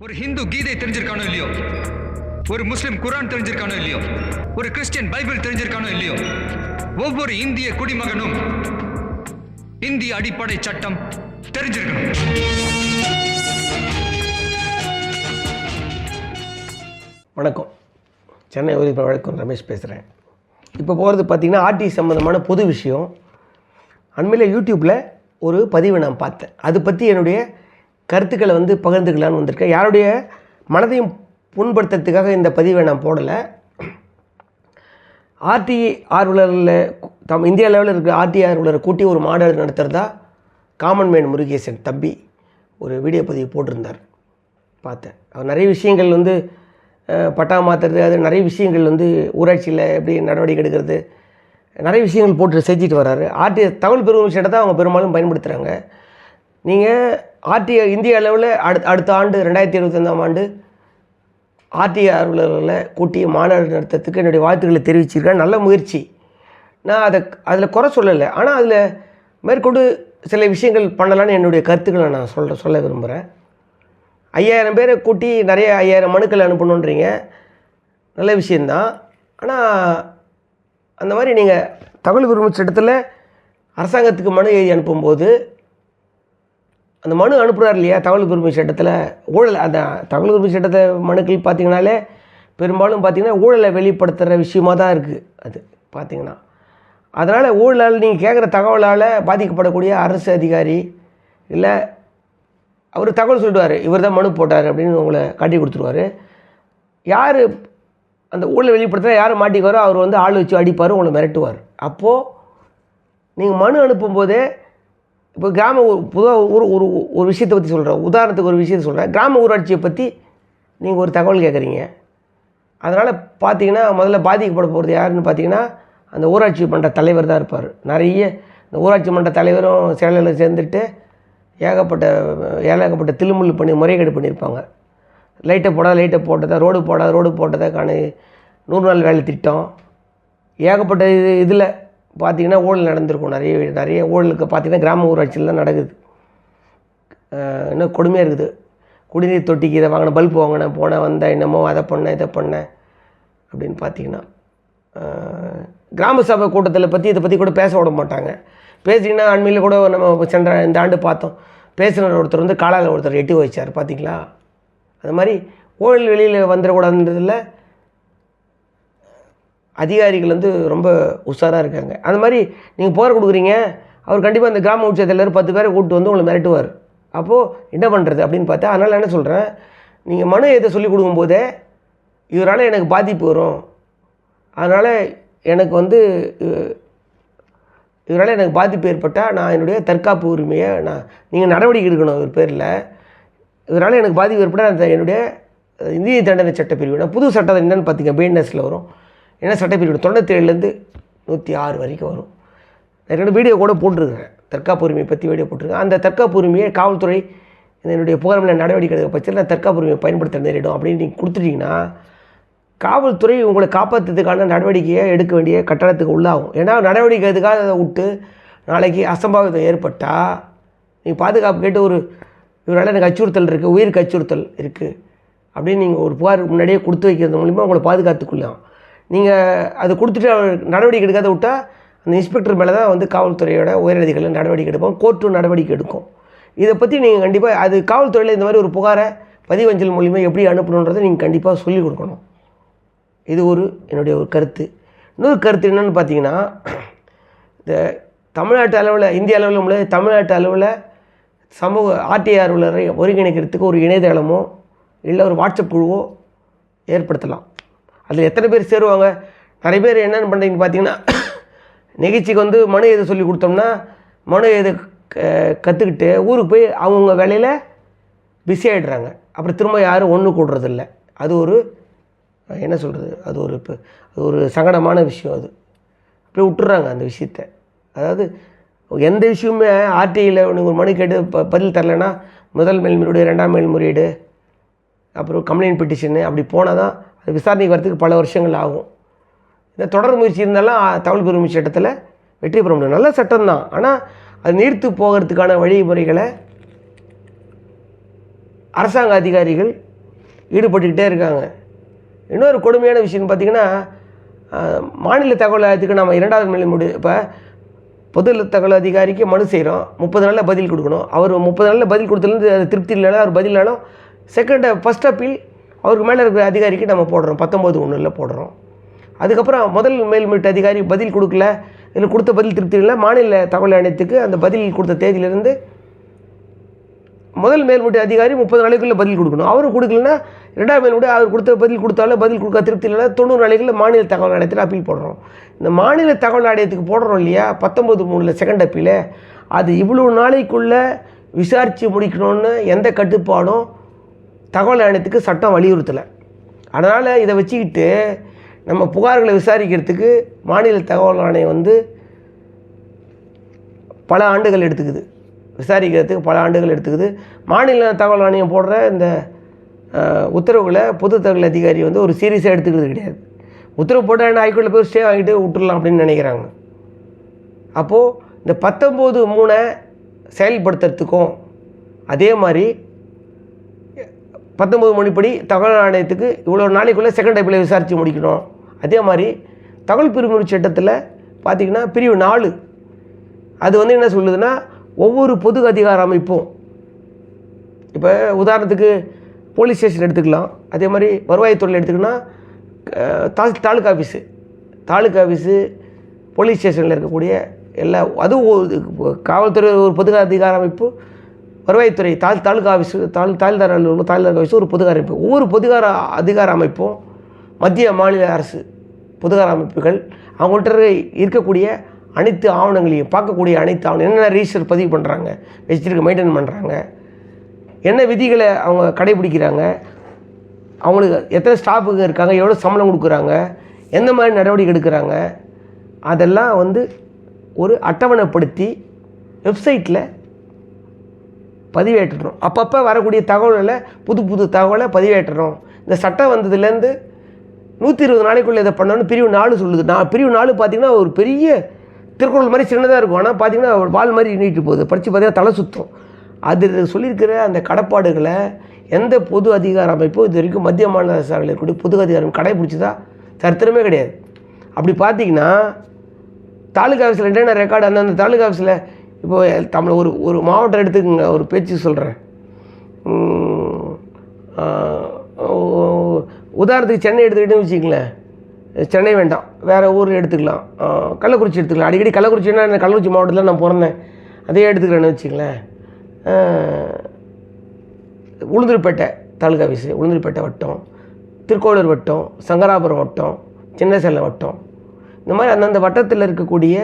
ஒரு ஹிந்து கீதை தெரிஞ்சிருக்கானோ இல்லையோ? ஒரு முஸ்லிம் குரான் தெரிஞ்சிருக்கானோ இல்லையோ? ஒரு கிறிஸ்டியன் பைபிள் தெரிஞ்சிருக்கானோ இல்லையோ? ஒவ்வொரு இந்திய குடிமகனும் இந்திய அடிப்படை சட்டம் தெரிஞ்சிருக்கணும். வணக்கம். சென்னை ஒலிபர வழக்கம் ரமேஷ் பேசுகிறேன் இப்போ போகிறது பார்த்திங்கன்னா ஆர்டி சம்மந்தமான பொது விஷயம். அண்மையில் யூடியூப்பில் ஒரு பதிவை நான் பார்த்தேன். அது பற்றி என்னுடைய கருத்துக்களை வந்து பகிர்ந்துக்கலான்னு வந்திருக்கேன். யாருடைய மனதையும் புண்படுத்துறதுக்காக இந்த பதிவை நான் போடலை. ஆர்டி ஆர்வலரில் தம் இந்தியா லெவலில் இருக்கிற ஆர்டி ஆர்வலரை கூட்டி ஒரு மாநாடு நடத்துகிறதா காமன் மேன் முருகேசன் தம்பி ஒரு வீடியோ பதிவு போட்டிருந்தார். பார்த்தேன். அவர் நிறைய விஷயங்கள் வந்து பட்டா மாற்றுறது அது நிறைய விஷயங்கள் வந்து ஊராட்சியில் எப்படி நடவடிக்கை எடுக்கிறது நிறைய விஷயங்கள் போட்டு செஞ்சுட்டு வர்றாரு ஆர்டி தகவல் பெரும் விஷயத்தை தான் அவங்க பெரும்பாலும் பயன்படுத்துகிறாங்க நீங்கள் ஆர்டி இந்திய அளவில் அடுத்த அடுத்த ஆண்டு ரெண்டாயிரத்தி இருபத்தஞ்சாம் ஆண்டு ஆர்டி அலுவலர்களை கூட்டி மாநாடு நடத்துறதுக்கு என்னுடைய வாழ்த்துக்களை தெரிவிச்சிருக்கேன் நல்ல முயற்சி. நான் அதை அதில் குறை சொல்லலை. ஆனால் அதில் மேற்கொண்டு சில விஷயங்கள் பண்ணலான்னு என்னுடைய கருத்துக்களை நான் சொல்ல சொல்ல விரும்புகிறேன் ஐயாயிரம் பேரை கூட்டி நிறைய ஐயாயிரம் மனுக்கள் அனுப்பணுன்றீங்க. நல்ல விஷயந்தான் ஆனால் அந்த மாதிரி நீங்கள் தகவல் உரிமை சட்டத்தில் அரசாங்கத்துக்கு மனு எழுதி அனுப்பும்போது அந்த மனு அனுப்புகிறார் இல்லையா தகவல் உரிமை சட்டத்தில்? ஊழல் அந்த தகவல் உரிமை சட்டத்தை மனுக்கள் பார்த்தீங்கனாலே பெரும்பாலும் பார்த்தீங்கன்னா ஊழலை வெளிப்படுத்துகிற விஷயமா தான் இருக்குது அது பார்த்திங்கன்னா அதனால் ஊழலால் நீங்கள் கேட்குற தகவலால் பாதிக்கப்படக்கூடிய அரசு அதிகாரி இல்லை அவர் தகவல் சொல்லிடுவார் இவர் தான் மனு போட்டார் அப்படின்னு உங்களை காட்டி கொடுத்துருவாரு. யார் அந்த ஊழலை வெளிப்படுத்தினா யார் மாட்டிக்குவாரோ அவர் வந்து ஆள் வச்சு அடிப்பார் உங்களை மிரட்டுவார். அப்போது நீங்கள் மனு அனுப்பும்போதே இப்போ கிராம பொதுவாக ஒரு ஒரு ஒரு விஷயத்தை பற்றி சொல்கிறேன் உதாரணத்துக்கு ஒரு விஷயத்தை சொல்கிறேன் கிராம ஊராட்சியை பற்றி நீங்கள் ஒரு தகவல் கேட்குறீங்க அதனால் பார்த்தீங்கன்னா முதல்ல பாதிக்கப்பட போகிறது யாருன்னு பார்த்தீங்கன்னா அந்த ஊராட்சி மன்ற தலைவர் தான் இருப்பார். நிறைய இந்த ஊராட்சி மன்ற தலைவரும் செயலாளர் சேர்ந்துட்டு ஏகப்பட்ட ஏகப்பட்ட தில்லுமுள்ளு பண்ணி முறைகேடு பண்ணியிருப்பாங்க. லைட்டை போடாத லைட்டை போட்டதா ரோடு போடாத ரோடு போட்டதை நூறு நாள் வேலை திட்டம். ஏகப்பட்ட இது இதில் பார்த்தீங்கன்னா ஊழல் நடந்திருக்கும். நிறைய நிறைய ஊழலுக்கு பார்த்தீங்கன்னா கிராம ஊராட்சியில் தான் நடக்குது. இன்னும் கொடுமையாக இருக்குது. குடிநீர் தொட்டிக்கு இதை வாங்கினேன் பல்ப் வாங்கினேன் போனேன் வந்தேன் என்னமோ அதை பண்ணேன் இதை பண்ணேன் அப்படின்னு பார்த்தீங்கன்னா கிராம சபை கூட்டத்தில் பற்றி இதை பற்றி கூட பேச விட மாட்டாங்க. பேசிங்கன்னா அண்மையில் கூட நம்ம சென்ற இந்த ஆண்டு பார்த்தோம். பேசினர் ஒருத்தர் வந்து காலால் ஒருத்தர் எட்டி வச்சார் பார்த்தீங்களா? அது மாதிரி ஊழல் வெளியில் வந்துடக்கூடாதுன்றதில் அதிகாரிகள் வந்து ரொம்ப உஷாராக இருக்காங்க. அந்த மாதிரி நீங்கள் போகிற கொடுக்குறீங்க அவர் கண்டிப்பாக அந்த கிராம உச்சத்தில் பத்து பேரை கூப்பிட்டு வந்து உங்களை மிரட்டுவார். அப்போது என்ன பண்ணுறது அப்படின்னு பார்த்தா அதனால் என்ன சொல்கிறேன் நீங்கள் மனு எதை சொல்லி கொடுக்கும்போதே இவரால் எனக்கு பாதிப்பு வரும். அதனால் எனக்கு வந்து இவரால் இதனால் எனக்கு பாதிப்பு ஏற்பட்டால் நான் என்னுடைய தற்காப்பு உரிமையை நான் நீங்கள் நடவடிக்கை எடுக்கணும் இவர் பேரில். இதனால் எனக்கு பாதிப்பு ஏற்பட்டால் அந்த என்னுடைய இந்திய தண்டனை சட்டப்பிரிவு நான் புது சட்டம் என்னென்னு பார்த்தீங்க பிஎன்எஸில் வரும். ஏன்னா சட்டப்பிரிவு தொண்ணூற்றேழுலேருந்து நூற்றி ஆறு வரைக்கும் வரும். நான் ரெண்டு வீடியோ கூட போட்டிருக்கிறேன் தற்காப்பு உரிமையை பற்றி வீடியோ போட்டிருக்கேன். அந்த தற்காப்பு உரிமையை காவல்துறை என்னுடைய புகாரில் நடவடிக்கை எடுக்க பட்சத்தில் நான் தற்காப்பு உரிமையை பயன்படுத்த நேரிடும் அப்படின்னு நீங்கள் கொடுத்துட்டிங்கன்னா காவல்துறை உங்களை காப்பாற்றுறதுக்கான நடவடிக்கையை எடுக்க வேண்டிய கட்டணத்துக்கு உள்ளாகும். ஏன்னா நடவடிக்கை எதுக்காக அதை விட்டு நாளைக்கு அசம்பாவிதம் ஏற்பட்டால் நீங்கள் பாதுகாப்பு கேட்டு ஒரு இவரால் எனக்கு அச்சுறுத்தல் இருக்குது உயிருக்கு அச்சுறுத்தல் இருக்குது அப்படின்னு நீங்கள் ஒரு புகார் முன்னாடியே கொடுத்து வைக்கிறது மூலிமா உங்களை பாதுகாத்துக்கொள்ளலாம். நீங்கள் அது கொடுத்துட்டு அவர் நடவடிக்கை எடுக்காத விட்டால் அந்த இன்ஸ்பெக்டர் மேலே தான் வந்து காவல்துறையோட உயரதிகாரிகள் நடவடிக்கை எடுப்போம் கோர்ட்டும் நடவடிக்கை எடுக்கும். இதை பற்றி நீங்கள் கண்டிப்பாக அது காவல்துறையில் இந்த மாதிரி ஒரு புகாரை பதிவஞ்சல் மூலிமா எப்படி அனுப்பணுன்றதை நீங்கள் கண்டிப்பாக சொல்லிக் கொடுக்கணும். இது ஒரு என்னுடைய ஒரு கருத்து. இன்னொரு கருத்து என்னென்னு பார்த்தீங்கன்னா இந்த தமிழ்நாட்டு அளவில் இந்திய அளவில் உள்ள தமிழ்நாட்டு அளவில் சமூக ஆர்டிஆர் ஒருங்கிணைக்கிறதுக்கு ஒரு இணையதளமோ இல்லை ஒரு வாட்ஸ்அப் குழுவோ ஏற்படுத்தலாம். அதில் எத்தனை பேர் சேருவாங்க? நிறைய பேர் என்னென்னு பண்ணுறீங்கன்னு பார்த்தீங்கன்னா நிகழ்ச்சிக்கு வந்து மனு எது சொல்லி கொடுத்தோம்னா மனு எது கற்றுக்கிட்டு ஊருக்கு போய் அவங்கவுங்க வேலையில் பிஸி ஆகிடுறாங்க அப்புறம் திரும்ப யாரும் ஒன்று கூடுறதில்ல. அது ஒரு என்ன சொல்கிறது அது ஒரு இப்போ அது ஒரு சங்கடமான விஷயம் அது. அப்படியே விட்டுறாங்க அந்த விஷயத்த. அதாவது எந்த விஷயமுமே ஆர்டிஐயில் நீங்கள் ஒரு மனு கேட்டு ப பதில் தரலைன்னா முதல் மேல்முறையீடு ரெண்டாம் மேல்முறையீடு அப்புறம் கம்ப்ளைண்ட் பெட்டிஷனு அப்படி போனால் தான் விசாரணைக்கு வரத்துக்கு பல வருஷங்கள் ஆகும். இந்த தொடர் முயற்சி இருந்தாலும் தகவல் பெருமை சட்டத்தில் வெற்றி பெற முடியும். நல்ல சட்டம் தான் ஆனால் அது நீர்த்து போகிறதுக்கான வழிமுறைகளை அரசாங்க அதிகாரிகள் ஈடுபட்டுக்கிட்டே இருக்காங்க. இன்னொரு கொடுமையான விஷயம்னு பார்த்தீங்கன்னா மாநில தகவல் ஆயத்துக்கு நம்ம இரண்டாவது நிலை முடி இப்போ பொது தகவல் அதிகாரிக்கு மனு செய்கிறோம் முப்பது நாளில் பதில் கொடுக்கணும். அவர் முப்பது நாளில் பதில் கொடுத்ததுலேருந்து அது திருப்தி இல்லைனா அவர் பதில் இல்லைனாலும் செகண்ட் ஃபஸ்ட் அப்பீல் அவருக்கு மேலே இருக்கிற அதிகாரிக்கு நம்ம போடுறோம். பத்தொம்போது ஒன்றில் போடுறோம். அதுக்கப்புறம் முதல் மேல்மீட்டு அதிகாரி பதில் கொடுக்கல. இதில் கொடுத்த பதில் திருப்தி இல்லை. மாநில தகவல் ஆணையத்துக்கு அந்த பதில் கொடுத்த தேதியிலிருந்து முதல் மேல்மீட்டு அதிகாரி முப்பது நாளைக்குள்ளே பதில் கொடுக்கணும். அவரும் கொடுக்கலன்னா ரெண்டாவது மேல்முட்டி அவர் கொடுத்த பதில் கொடுத்தாலும் பதில் கொடுக்க திருப்தி இல்லைனா தொண்ணூறு நாளைக்குள்ள மாநில தகவல் ஆணையத்தில் அப்பீல் போடுறோம். இந்த மாநில தகவல் ஆணையத்துக்கு போடுறோம் இல்லையா? பத்தொம்பது மூணில் செகண்ட் அப்பீல் அது இவ்வளோ நாளைக்குள்ளே விசாரித்து முடிக்கணும்னு எந்த கட்டுப்பாடும் தகவல் ஆணையத்துக்கு சட்டம் வலியுறுத்தலை. அதனால் இதை வச்சுக்கிட்டு நம்ம புகார்களை விசாரிக்கிறதுக்கு மாநில தகவல் ஆணையம் வந்து பல ஆண்டுகள் எடுத்துக்குது. விசாரிக்கிறதுக்கு பல ஆண்டுகள் எடுத்துக்குது. மாநில தகவல் ஆணையம் போடுற இந்த உத்தரவுகளை பொது தகவல் அதிகாரி வந்து ஒரு சீரியஸாக எடுத்துக்கிறது கிடையாது. உத்தரவு போட்டால் என்ன ஹைகோர்ட்டில் போய் ஸ்டே வாங்கிட்டு விட்டுடலாம் அப்படின்னு நினைக்கிறாங்க. அப்போது இந்த பத்தொம்போது மூணை செயல்படுத்துறதுக்கும் அதே மாதிரி பத்தொம்பது மணிப்படி தகவல் ஆணையத்துக்கு இவ்வளோ நாளைக்குள்ளே செகண்ட் டைப்பில் விசாரித்து முடிக்கணும். அதே மாதிரி தகவல் பிரிவு சட்டத்தில் பார்த்திங்கன்னா பிரிவு நாலு. அது வந்து என்ன சொல்லுதுன்னா ஒவ்வொரு பொது அதிகார அமைப்பும். இப்போ உதாரணத்துக்கு போலீஸ் ஸ்டேஷன் எடுத்துக்கலாம். அதே மாதிரி வருவாய்த்துறையில் எடுத்துக்கினா தா taluk office taluk office police ஸ்டேஷனில் இருக்கக்கூடிய எல்லா அதுவும் காவல்துறை ஒரு பொது அதிகார அமைப்பு வருவாய்த்துறை தால் தாலுக்கா ஆஃபீஸ் தால் தாழ்தார் அலுவலகம் தாழ்தார் ஆஃபீஸ் ஒரு பொதுகார அமைப்பு. ஒவ்வொரு பொதுகார அதிகார அமைப்பும் மத்திய மாநில அரசு பொதுகார அமைப்புகள். அவங்கள்ட்ட இருக்கக்கூடிய அனைத்து ஆவணங்களையும் பார்க்கக்கூடிய அனைத்து ஆவணம் என்னென்ன ரிஜிஸ்டர் பதிவு பண்ணுறாங்க வச்சுருக்க மெயின்டைன் பண்ணுறாங்க என்ன விதிகளை அவங்க கடைபிடிக்கிறாங்க அவங்களுக்கு எத்தனை ஸ்டாஃபுங்க இருக்காங்க எவ்வளோ சம்பளம் கொடுக்குறாங்க எந்த மாதிரி நடவடிக்கை எடுக்கிறாங்க அதெல்லாம் வந்து ஒரு அட்டவணைப்படுத்தி வெப்சைட்டில் பதிவேற்றணும். அப்பப்போ வரக்கூடிய தகவல்களை புது புது தகவலை பதிவேற்றணும். இந்த சட்டம் வந்ததுலேருந்து நூற்றி இருபது நாளைக்குள்ளே இதை பண்ணணும்னு பிரிவு நாலு சொல்லுது. நான் பிரிவு நாலு பார்த்தீங்கன்னா ஒரு பெரிய திருக்குறள் மாதிரி சின்னதாக இருக்கும். ஆனால் பார்த்தீங்கன்னா வால் மாதிரி நீட்டு போகுது. படித்து பார்த்தீங்கன்னா தலை சுற்றும் அது சொல்லியிருக்கிற அந்த கடப்பாடுகளை எந்த பொது அதிகார அமைப்பும் இது வரைக்கும் மத்திய மாநில அரசாக இருக்கக்கூடிய பொது அதிகாரம் கடைபிடிச்சதா சரித்திரமே கிடையாது. அப்படி பார்த்தீங்கன்னா தாலுகா ஆஃபீஸில் என்னென்ன ரெக்கார்டு அந்தந்த தாலுகா ஆஃபீஸில் இப்போ தமிழ் ஒரு ஒரு மாவட்டம் எடுத்துக்கோங்க ஒரு பேச்சு சொல்கிறேன் உதாரணத்துக்கு சென்னை எடுத்துக்கிட்டேன்னு வச்சுக்கங்களேன். சென்னை வேண்டாம் வேறு ஊர் எடுத்துக்கலாம். கள்ளக்குறிச்சி எடுத்துக்கலாம். அடிக்கடி கள்ளக்குறிச்சின்னா என்ன கள்ளக்குறிச்சி மாவட்டத்தில் நான் பிறந்தேன். அதே எடுத்துக்கிறேன்னு வச்சுங்களேன் உளுந்தூர்பேட்டை தாலுகா ஆஃபீஸு உளுந்தூர்பேட்டை வட்டம் திருக்கோளூர் வட்டம் சங்கராபுரம் வட்டம் சின்ன சேலம் வட்டம். இந்த மாதிரி அந்தந்த வட்டத்தில் இருக்கக்கூடிய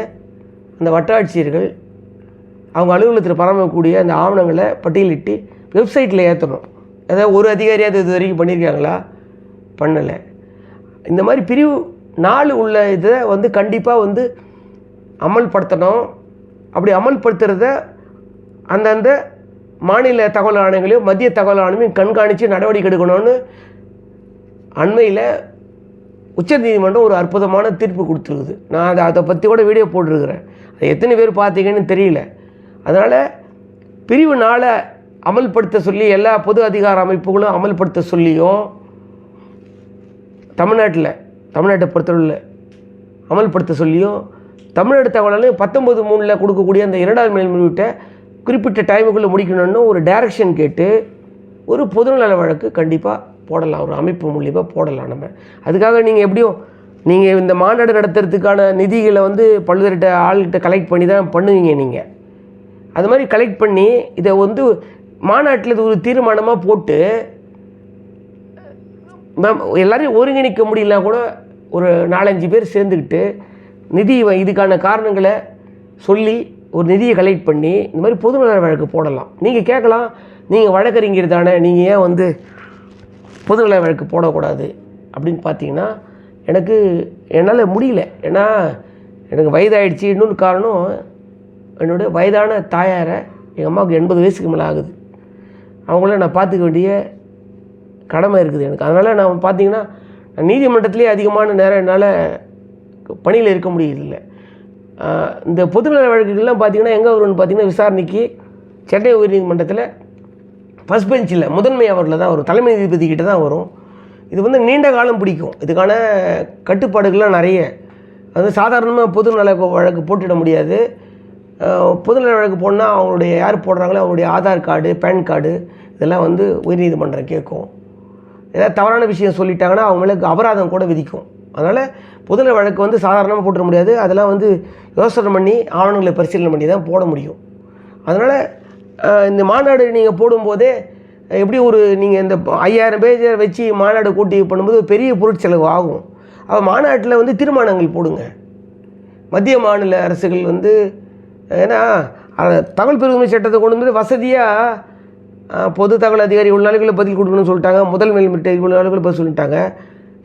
அந்த வட்டாட்சியர்கள் அவங்க அலுவலகத்தில் பராமரிக்கக்கூடிய அந்த ஆவணங்களை பட்டியலிட்டு வெப்சைட்டில் ஏற்றணும். அதாவது ஒரு அதிகாரியாவது இது வரைக்கும் பண்ணியிருக்காங்களா? பண்ணலை. இந்த மாதிரி பிரிவு நாலு உள்ள இதை வந்து கண்டிப்பாக வந்து அமல்படுத்தணும். அப்படி அமல்படுத்துகிறத அந்தந்த மாநில தகவல் ஆணையங்களையும் மத்திய தகவல் ஆணையமையும் கண்காணித்து நடவடிக்கை எடுக்கணும்னு அண்மையில் உச்சநீதிமன்றம் ஒரு அற்புதமான தீர்ப்பு கொடுத்துருக்குது. நான் அதை அதை பற்றி கூட வீடியோ போட்டிருக்கிறேன். அது எத்தனை பேர் பார்த்தீங்கன்னு தெரியல. அதனால் பிரிவு நாளை அமல்படுத்த சொல்லி எல்லா பொது அதிகார அமைப்புகளும் அமல்படுத்த சொல்லியும் தமிழ்நாட்டில் தமிழ்நாட்டை பொறுத்தவரையில் அமல்படுத்த சொல்லியும் தமிழ்நாடு தகவலாலும் பத்தொம்பது மூணில் கொடுக்கக்கூடிய அந்த இரண்டாவது மேல்முறையீட்டை குறிப்பிட்ட டைமுக்குள்ளே முடிக்கணும்னு ஒரு டைரக்ஷன் கேட்டு ஒரு பொதுநல வழக்கு கண்டிப்பாக போடலாம். ஒரு அமைப்பு மூலியமாக போடலாம் நம்ம. அதுக்காக நீங்கள் எப்படியும் நீங்கள் இந்த மாநாடு நடத்துறதுக்கான நிதிகளை வந்து பல்வேறு ஆள்கிட்ட கலெக்ட் பண்ணி தான் பண்ணுவீங்க நீங்கள் அது மாதிரி கலெக்ட் பண்ணி இதை வந்து மாநாட்டில் இது ஒரு தீர்மானமாக போட்டு மேம் எல்லோரையும் ஒருங்கிணைக்க முடியல கூட ஒரு நாலஞ்சு பேர் சேர்ந்துக்கிட்டு நிதி வ- இதுக்கான காரணங்களை சொல்லி ஒரு நிதியை கலெக்ட் பண்ணி இந்த மாதிரி பொதுநல வழக்கு போடலாம். நீங்கள் கேட்கலாம் நீங்கள் வழக்கறிஞர் தானே நீங்கள் ஏன் வந்து பொதுநல வழக்கு போடக்கூடாது அப்படின்னு பார்த்தீங்கன்னா எனக்கு என்னால் முடியல. ஏன்னா எனக்கு வயதாகிடுச்சு இன்னொன்று காரணம் என்னுடைய வயதான தாயாரை எங்கள் அம்மாவுக்கு எண்பது வயசுக்கு மேலே ஆகுது. அவங்கள நான் பார்த்துக்க வேண்டிய கடமை இருக்குது எனக்கு. அதனால் நான் பார்த்தீங்கன்னா நான் நீதிமன்றத்திலே அதிகமான நேரம் என்னால் பணியில் இருக்க முடியல இந்த பொதுநல வழக்குகள்லாம் பார்த்தீங்கன்னா எங்கே வரும்னு பார்த்தீங்கன்னா விசாரணைக்கு சென்னை உயர்நீதிமன்றத்தில் ஃபஸ்ட் பெஞ்சில் முதன்மை அவரில் தான் வரும். தலைமை நீதிபதி கிட்ட தான் வரும். இது வந்து நீண்ட காலம் பிடிக்கும். இதுக்கான கட்டுப்பாடுகள்லாம் நிறைய. அது சாதாரணமாக பொதுநல வழக்கு போட்டுவிட முடியாது. பொதுநல வழக்கு போடணுன்னா அவங்களுடைய யார் போடுறாங்களோ அவங்களுடைய ஆதார் கார்டு பேன் கார்டு இதெல்லாம் வந்து உயர்நீதிமன்றம் கேட்கும். ஏதாவது தவறான விஷயம் சொல்லிட்டாங்கன்னா அவங்களுக்கு அபராதம் கூட விதிக்கும். அதனால் பொதுநல வழக்கு வந்து சாதாரணமாக போட்டுற முடியாது. அதெல்லாம் வந்து யோசனை பண்ணி ஆவணங்களை பரிசீலனை பண்ணி தான் போட முடியும். அதனால் இந்த மாநாடு நீங்கள் போடும்போதே எப்படி ஒரு நீங்கள் இந்த ஐயாயிரம் பேஜை வச்சு மாநாடு கூட்டி பண்ணும்போது ஒரு பெரிய பொருட்செலவு ஆகும். அப்போ மாநாட்டில் வந்து தீர்மானங்கள் போடுங்க. மத்திய மாநில அரசுகள் வந்து ஏன்னா அஹ், தகவல் பெருமை சட்டத்தை கொண்டு வந்து வசதியாக பொது தகவல் அதிகாரி இவ்வளோ நாளுக்குள்ள பதில் கொடுக்கணும்னு சொல்லிட்டாங்க. முதல் மேல்முறை இவ்வளோ நாளுக்குள்ள பதில் சொல்லிட்டாங்க.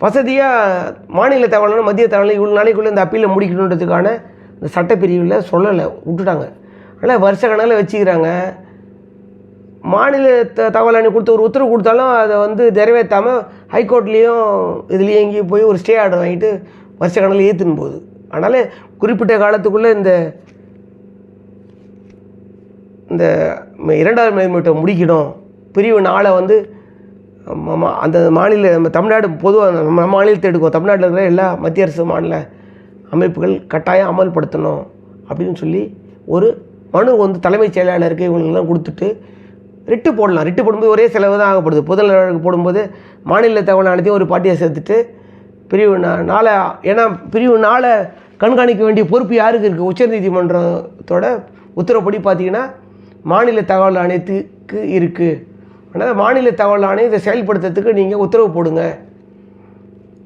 வசதியாக மாநில தகவலான மத்திய தகவல் இவ்வளோ நாளைக்குள்ளே இந்த அப்பீலை முடிக்கணுன்றதுக்கான இந்த சட்டப்பிரிவில் சொல்லலை விட்டுட்டாங்க. ஆனால் வருஷ கணக்கில் வச்சுக்கிறாங்க. மாநில த தகவல் அணி கொடுத்து ஒரு உத்தரவு கொடுத்தாலும் அதை வந்து நிறைவேற்றாமல் ஹைகோர்ட்லேயும் இதுலேயும் எங்கேயும் போய் ஒரு ஸ்டே ஆர்டர் வாங்கிட்டு வருஷ கணக்கில் ஏற்றுன்னு போகுது. அதனால் குறிப்பிட்ட காலத்துக்குள்ளே இந்த இந்த ம- இரண்டாவது மேல்முறை முடிக்கணும். பிரிவு நாளை வந்து அந்த மாநில நம்ம தமிழ்நாடு பொதுவாக நம்ம மாநிலத்தை எடுக்கும் தமிழ்நாட்டில் இருக்கிற எல்லா மத்திய அரசு மாநில அமைப்புகள் கட்டாயம் அமல்படுத்தணும் அப்படின்னு சொல்லி ஒரு மனு வந்து தலைமைச் செயலாளருக்கு இவங்களுக்கெல்லாம் கொடுத்துட்டு ரிட்டு போடலாம். ரிட்டு போடும்போது ஒரே செலவு தான் ஆகப்படுது. பொதுநல போடும்போது மாநில தகவல் அனைத்தையும் ஒரு பாட்டியை சேர்த்துட்டு பிரிவு நாளை ஏன்னா பிரிவு நாளை கண்காணிக்க வேண்டிய பொறுப்பு யாருக்கு இருக்குது உச்சநீதிமன்றத்தோட உத்தரவுப்படி பார்த்தீங்கன்னா மாநில தகவல் ஆணையத்துக்கு இருக்குது அதனால் மாநில தகவல் ஆணையம் இதை செயல்படுத்துறதுக்கு நீங்கள் உத்தரவு போடுங்க.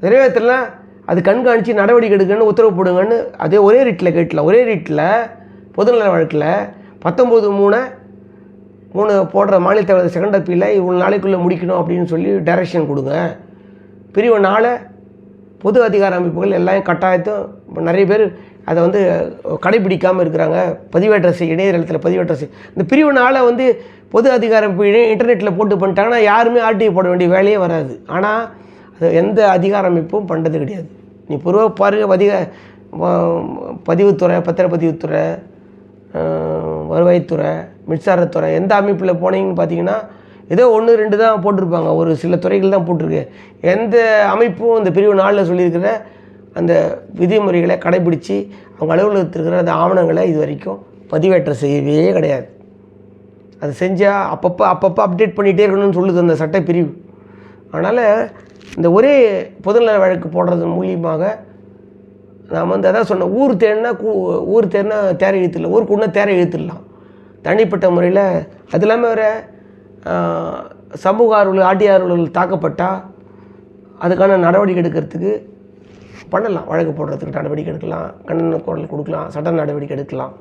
நிறைவேற்றலாம் அது கண்காணித்து நடவடிக்கை எடுக்கணும்னு உத்தரவு போடுங்கன்னு அதே ஒரே ரீட்டில் கேட்டலாம் ஒரே ரீட்டில் பொதுநல வழக்கில் பத்தொம்போது மூணு மூணு போடுற மாநில தகவல் செகண்ட் அப்பீலில் இவ்வளோ நாளைக்குள்ளே முடிக்கணும் அப்படின்னு சொல்லி டைரக்ஷன் கொடுங்க. பிரிவு நாளை பொது அதிகார அமைப்புகள் எல்லாம் கட்டாயத்தும் நிறைய பேர் அதை வந்து கடைபிடிக்காமல் இருக்கிறாங்க. பதிவேற்றரசு இணையதளத்தில் பதிவேற்றரசு இந்த பிரிவு வந்து பொது அதிகாரம் இன்டர்நெட்டில் போட்டு பண்ணிட்டாங்கன்னா யாருமே ஆர்டிஐ போட வேண்டிய வேலையே வராது. ஆனால் அது எந்த அதிகார அமைப்பும் பண்ணுறது கிடையாது. நீ பொதுவாக பாருங்க அதிக பதிவுத்துறை பத்திரப்பதிவுத்துறை வருவாய்த்துறை மின்சாரத்துறை எந்த அமைப்பில் போனீங்கன்னு பார்த்தீங்கன்னா ஏதோ ஒன்று ரெண்டு தான் போட்டிருப்பாங்க. ஒரு சில துறைகள் தான் போட்டிருக்கு. எந்த அமைப்பும் இந்த பிரிவு நாளில் சொல்லியிருக்கிற அந்த விதிமுறைகளை கடைபிடித்து அவங்க அலுவலகத்தில் இருக்கிற அந்த ஆவணங்களை இது வரைக்கும் பதிவேற்றம் செய்யவே கிடையாது. அது செஞ்சால் அப்பப்போ அப்பப்போ அப்டேட் பண்ணிகிட்டே இருக்கணும்னு சொல்லுது அந்த சட்டப்பிரிவு. அதனால் இந்த ஒரே பொதுநல வழக்கு போடுறது மூலியமாக நாம் வந்து அதான் சொன்னேன் ஊர் தேர்னா கூ ஊர் தேர்னா தேரை இழுத்துடலாம் ஊருக்கு இன்னும் தேரை இழுத்துடலாம். தனிப்பட்ட முறையில் அது இல்லாமல் வேறு சமூக ஆர்வலர்கள் ஆர்டிஆர்வலர்கள் தாக்கப்பட்டால் அதுக்கான நடவடிக்கை எடுக்கிறதுக்கு பண்ணலாம். வழக்கு போடுறதுக்கு நடவடிக்கை எடுக்கலாம். கண்டன குரல் கொடுக்கலாம். சட்ட நடவடிக்கை எடுக்கலாம்.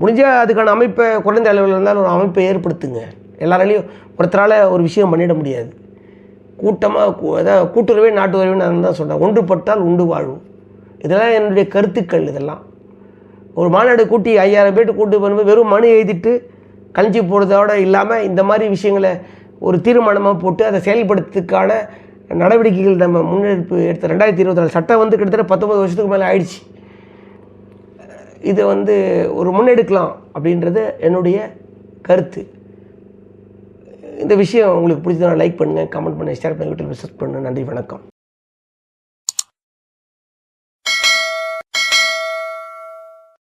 முடிஞ்சால் அதுக்கான அமைப்பை குறைந்த அளவில் இருந்தாலும் ஒரு அமைப்பை ஏற்படுத்துங்க. எல்லாராலையும் ஒருத்தரால் ஒரு விஷயம் பண்ணிட முடியாது. கூட்டமாக அதான் கூட்டுறவே நாட்டுறவே நான் தான் சொல்கிறேன் ஒன்றுபட்டால் உண்டு வாழும் இதெல்லாம் என்னுடைய கருத்துக்கள் இதெல்லாம். ஒரு மாநாடு கூட்டி ஐயாயிரம் பேர்ட்டு கூட்டு போகும்போது வெறும் மனு எழுதிட்டு கழிஞ்சு போடுறதோட இல்லாமல் இந்த மாதிரி விஷயங்களை ஒரு தீர்மானமாக போட்டு அதை செயல்படுத்துறதுக்கான நடவடிக்கைகள் நம்ம முன்னெடுப்பு எடுத்த ரெண்டாயிரத்தி இருபத்தி நாலு சட்டம் வந்து கிட்டத்தட்ட பத்தொம்பது வருஷத்துக்கு மேலே ஆயிடுச்சு. இதை வந்து ஒரு முன்னெடுக்கலாம் அப்படின்றது என்னுடைய கருத்து. இந்த விஷயம் உங்களுக்கு பிடிச்சதுனா லைக் பண்ணுங்கள் கமெண்ட் பண்ணுங்கள் ஷேர் பண்ணுங்கள் மெசேஜ் பண்ணுங்கள் நன்றி வணக்கம்.